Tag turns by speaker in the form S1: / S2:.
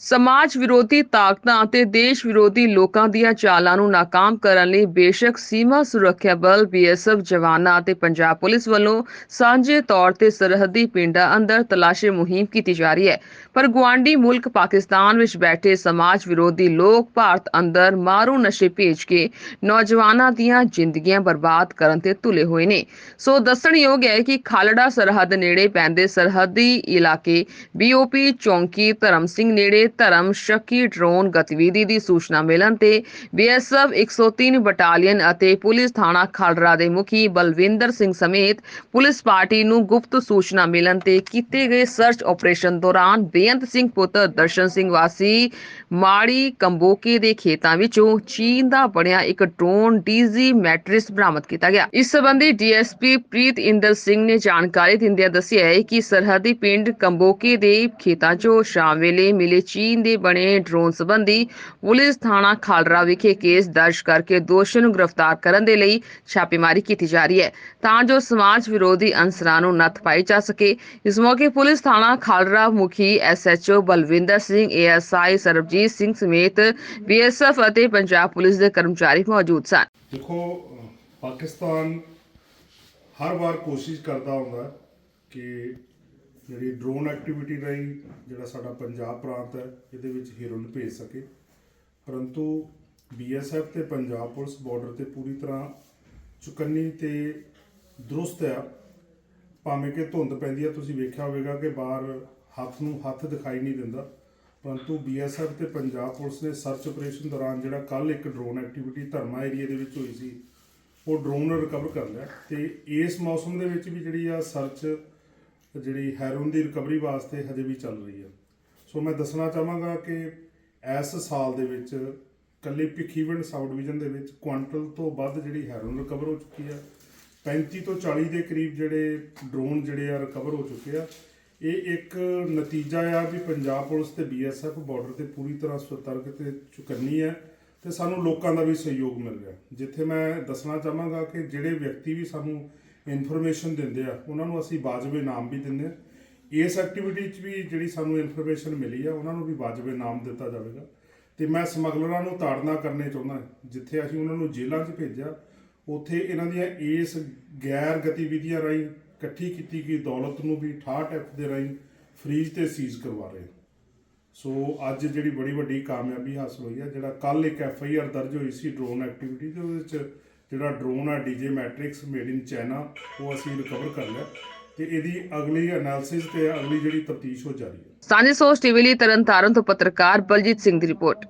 S1: ਸਮਾਜ ਵਿਰੋਧੀ ਤਾਕਤਾਂ ਅਤੇ ਦੇਸ਼ ਵਿਰੋਧੀ ਲੋਕਾਂ ਦੀਆਂ ਚਾਲਾਂ ਨੂੰ ਨਾਕਾਮ ਕਰਨ ਲਈ ਬੇਸ਼ੱਕ ਸੀਮਾ ਸੁਰੱਖਿਆ ਬਲ, ਬੀਐਸਐਫ ਜਵਾਨਾਂ ਅਤੇ ਪੰਜਾਬ ਪੁਲਿਸ ਵੱਲੋਂ ਸਾਂਝੇ ਤੌਰ ਤੇ ਸਰਹੱਦੀ ਪਿੰਡਾਂ ਅੰਦਰ ਤਲਾਸ਼ੀ ਮੁਹਿੰਮ ਕੀਤੀ ਜਾ ਰਹੀ ਹੈ। ਪਰ ਗੁਆਂਢੀ ਮੁਲਕ ਪਾਕਿਸਤਾਨ ਵਿੱਚ ਬੈਠੇ ਸਮਾਜ ਵਿਰੋਧੀ ਲੋਕ ਭਾਰਤ ਅੰਦਰ ਮਾਰੂ ਨਸ਼ੇ ਭੇਜ ਕੇ ਨੌਜਵਾਨਾਂ ਦੀਆਂ ਜ਼ਿੰਦਗੀਆਂ ਬਰਬਾਦ ਕਰਨ ਤੇ ਤੁਲੇ ਹੋਏ ਨੇ। ਸੋ ਦੱਸਣਯੋਗ ਹੈ ਕਿ ਖਾਲੜਾ ਸਰਹੱਦ ਨੇੜੇ ਪੈਂਦੇ ਸਰਹੱਦੀ ਇਲਾਕੇ ਬੀਓਪੀ ਚੌਂਕੀ ਧਰਮ ਸਿੰਘ ਨੇੜੇ ਧਰਮ ਸ਼ੱਕੀ ਡਰੋਨ ਗਤੀਵਿਧੀ ਦੀ ਸੂਚਨਾ ਮਿਲਣ ਤੇ ਬੀਐਸਐਫ 103 ਬਟਾਲੀਅਨ ਅਤੇ ਪੁਲਿਸ ਥਾਣਾ ਖਾਲੜਾ ਦੇ ਮੁਖੀ ਬਲਵਿੰਦਰ ਸਿੰਘ ਸਮੇਤ ਪੁਲਿਸ ਪਾਰਟੀ ਨੂੰ ਗੁਪਤ ਸੂਚਨਾ ਮਿਲਣ ਤੇ ਕੀਤੇ ਗਏ ਸਰਚ ਆਪਰੇਸ਼ਨ ਦੌਰਾਨ ਬੇਅੰਤ ਸਿੰਘ ਪੁੱਤਰ ਦਰਸ਼ਨ ਸਿੰਘ ਵਾਸੀ ਮਾੜੀ ਕੰਬੋਕੇ ਦੇ ਖੇਤਾਂ ਵਿੱਚੋਂ ਚੀਨ ਦਾ ਬਣਿਆ ਇੱਕ ਡਰੋਨ ਡੀਜ਼ੀ ਮੈਟ੍ਰਿਸ ਬਰਾਮਦ ਕੀਤਾ ਗਿਆ। ਇਸ ਸੰਬੰਧੀ ਡੀਐਸਪੀ ਪ੍ਰੀਤ ਇੰਦਰ ਸਿੰਘ ਨੇ ਜਾਣਕਾਰੀ ਦਿੰਦਿਆਂ ਦੱਸਿਆ ਹੈ ਕਿ ਸਰਹੱਦੀ ਪਿੰਡ ਕੰਬੋਕੇ ਦੇ ਖੇਤਾਂ 'ਚੋਂ ਸ਼ਾਮ ਵੇਲੇ ਮਿਲੇ ਚੀਨ ਦੇ ਬਣੇ ਡਰੋਨ ਸੰਬੰਧੀ ਪੁਲਿਸ ਥਾਣਾ ਖਾਲੜਾ ਵਿਖੇ ਕੇਸ ਦਰਜ ਕਰਕੇ ਦੋਸ਼ੀਆਂ ਨੂੰ ਗ੍ਰਿਫਤਾਰ ਕਰਨ ਦੇ ਲਈ ਛਾਪੇਮਾਰੀ ਕੀਤੀ ਜਾ ਰਹੀ ਹੈ। ਤਾਂ ਜੋ ਸਮਾਜ ਵਿਰੋਧੀ ਅਨਸਰਾਂ ਨੂੰ ਨੱਥ ਪਾਈ ਜਾ ਸਕੇ। ਇਸ ਮੌਕੇ ਪੁਲਿਸ ਥਾਣਾ ਖਾਲੜਾ ਮੁਖੀ ਐਸਐਚਓ ਬਲਵਿੰਦਰ ਸਿੰਘ ਏਐਸਆਈ ਸਰਬਜੀਤ ਸਿੰਘ ਸਮੇਤ ਬੀਐਸਐਫ ਅਤੇ ਪੰਜਾਬ ਪੁਲਿਸ ਦੇ ਕਰਮਚਾਰੀ ਮੌਜੂਦ ਸਨ।
S2: ਦੇਖੋ ਪਾਕਿਸਤਾਨ ਹਰ ਵਾਰ ਕੋਸ਼ਿਸ਼ ਕਰਦਾ ਹੁੰਦਾ ਕਿ ਜਿਹੜੀ ਡਰੋਨ ਐਕਟੀਵਿਟੀ ਰਾਹੀਂ ਜਿਹੜਾ ਸਾਡਾ ਪੰਜਾਬ ਪ੍ਰਾਂਤ ਹੈ, ਇਹਦੇ ਵਿੱਚ ਹੀਰੋਇਨ ਭੇਜ ਸਕੇ। ਪਰੰਤੂ ਬੀਐਸਐਫ ਤੇ ਪੰਜਾਬ ਪੁਲਿਸ ਬਾਰਡਰ ਤੇ ਪੂਰੀ ਤਰ੍ਹਾਂ ਚੁਕੰਨੀ ਤੇ ਦਰੁਸਤ ਆ। ਭਾਵੇਂ ਕਿ ਧੁੰਦ ਪੈਂਦੀ ਆ, ਤੁਸੀਂ ਵੇਖਿਆ ਹੋਵੇਗਾ ਕਿ ਬਾਹਰ ਹੱਥ ਨੂੰ ਹੱਥ ਦਿਖਾਈ ਨਹੀਂ ਦਿੰਦਾ। ਪਰੰਤੂ ਬੀਐਸਐਫ ਤੇ ਪੰਜਾਬ ਪੁਲਿਸ ਨੇ ਸਰਚ ਆਪਰੇਸ਼ਨ ਦੌਰਾਨ ਜਿਹੜਾ ਕੱਲ ਇੱਕ ਡਰੋਨ ਐਕਟੀਵਿਟੀ ਧਰਮਾ ਏਰੀਆ ਦੇ ਵਿੱਚ ਹੋਈ ਸੀ, ਉਹ ਡਰੋਨ ਰਿਕਵਰ ਕਰ ਲਿਆ। ਤੇ ਇਸ ਮੌਸਮ ਦੇ ਵਿੱਚ ਵੀ ਜਿਹੜੀ ਆ ਸਰਚ ਜਿਹੜੀ ਹੈਰੋਨ ਦੀ ਰਿਕਵਰੀ ਵਾਸਤੇ ਹਜੇ ਵੀ ਚੱਲ ਰਹੀ ਹੈ। ਸੋ ਮੈਂ ਦੱਸਣਾ ਚਾਹਾਂਗਾ ਕਿ ਇਸ ਸਾਲ ਦੇ ਵਿੱਚ ਕੱਲੀ ਭਿੱਖੀਵਿੰਡ ਸਾਊਥ ਡਿਵੀਜ਼ਨ ਦੇ ਵਿੱਚ ਕੁਆਂਟਲ ਤੋਂ ਵੱਧ ਜਿਹੜੀ ਹੈਰੋਨ ਰਿਕਵਰ ਹੋ ਚੁੱਕੀ ਆ 35 ਤੋਂ 40 ਦੇ ਕਰੀਬ ਜਿਹੜੇ ਡਰੋਨ ਜਿਹੜੇ ਆ ਰਿਕਵਰ ਹੋ ਚੁੱਕੇ ਆ। ਇਹ ਇੱਕ ਨਤੀਜਾ ਆ ਵੀ ਪੰਜਾਬ ਪੁਲਿਸ ਤੇ ਬੀਐਸਐਫ ਬਾਰਡਰ ਤੇ ਪੂਰੀ ਤਰ੍ਹਾਂ ਸਤਰਕ ਤੇ ਚੁਕੰਨੀ ਹੈ ਤੇ ਸਾਨੂੰ ਲੋਕਾਂ ਦਾ ਵੀ ਸਹਿਯੋਗ ਮਿਲ ਰਿਹਾ। ਜਿੱਥੇ ਮੈਂ ਦੱਸਣਾ ਚਾਹਾਂਗਾ ਕਿ ਜਿਹੜੇ ਵਿਅਕਤੀ ਵੀ ਸਾਨੂੰ ਇਨਫੋਰਮੇਸ਼ਨ ਦਿੰਦੇ ਆ। ਉਹਨਾਂ ਨੂੰ ਅਸੀਂ ਵਾਜਬੇ ਨਾਮ ਵੀ ਦਿੰਦੇ ਆ। ਇਸ ਐਕਟੀਵਿਟੀ 'ਚ ਵੀ ਜਿਹੜੀ ਸਾਨੂੰ ਇਨਫੋਰਮੇਸ਼ਨ ਮਿਲੀ ਆ, ਉਹਨਾਂ ਨੂੰ ਵੀ ਵਾਜਬੇ ਨਾਮ ਦਿੱਤਾ ਜਾਵੇਗਾ। ਤੇ ਮੈਂ ਸਮਗਲਰਾਂ ਨੂੰ ਤਾੜਨਾ ਕਰਨੇ ਚਾਹੁੰਦਾ ਜਿੱਥੇ ਅਸੀਂ ਉਹਨਾਂ ਨੂੰ ਜੇਲ੍ਹਾਂ 'ਚ ਭੇਜਿਆ, ਉੱਥੇ ਇਹਨਾਂ ਦੀਆਂ ਇਸ ਗੈਰ ਗਤੀਵਿਧੀਆਂ ਰਾਹੀਂ ਇਕੱਠੀ ਕੀਤੀ ਗਈ ਦੌਲਤ ਨੂੰ ਵੀ 68 ਐਫ ਦੇ ਰਾਹੀਂ ਫਰੀਜ਼ ਤੇ ਸੀਜ਼ ਕਰਵਾ ਰਹੇ ਸੋ ਅੱਜ ਜਿਹੜੀ ਬੜੀ ਵੱਡੀ ਕਾਮਯਾਬੀ ਹਾਸਲ ਹੋਈ ਹੈ ਜਿਹੜਾ ਕੱਲ ਇੱਕ ਐਫ ਆਈ ਆਰ ਦਰਜ ਹੋਈ ਸੀ ਡਰੋਨ ਐਕਟੀਵਿਟੀ ਦੇ ਉਹਦੇ ਵਿੱਚ ਜਿਹੜਾ ਡਰੋਨ ਆ DJ matrix made in China ਉਹ ਅਸੀਂ ਰਿਕਵਰ ਕਰ ਲਿਆ ਤੇ ਇਹਦੀ ਅਗਲੀ ਐਨਾਲਿਸਿਸ ਤੇ ਅਗਲੀ ਜਿਹੜੀ ਤਫਤੀਸ਼ ਹੋ ਜਾਰੀ ਹੈ।
S1: ਸਾਂਝੇ ਸੋਚ ਟੀਵੀ ਲਈ ਤਰਨਤਾਰਨ ਤੋਂ ਪੱਤਰਕਾਰ ਬਲਜੀਤ ਸਿੰਘ ਦੀ ਰਿਪੋਰਟ।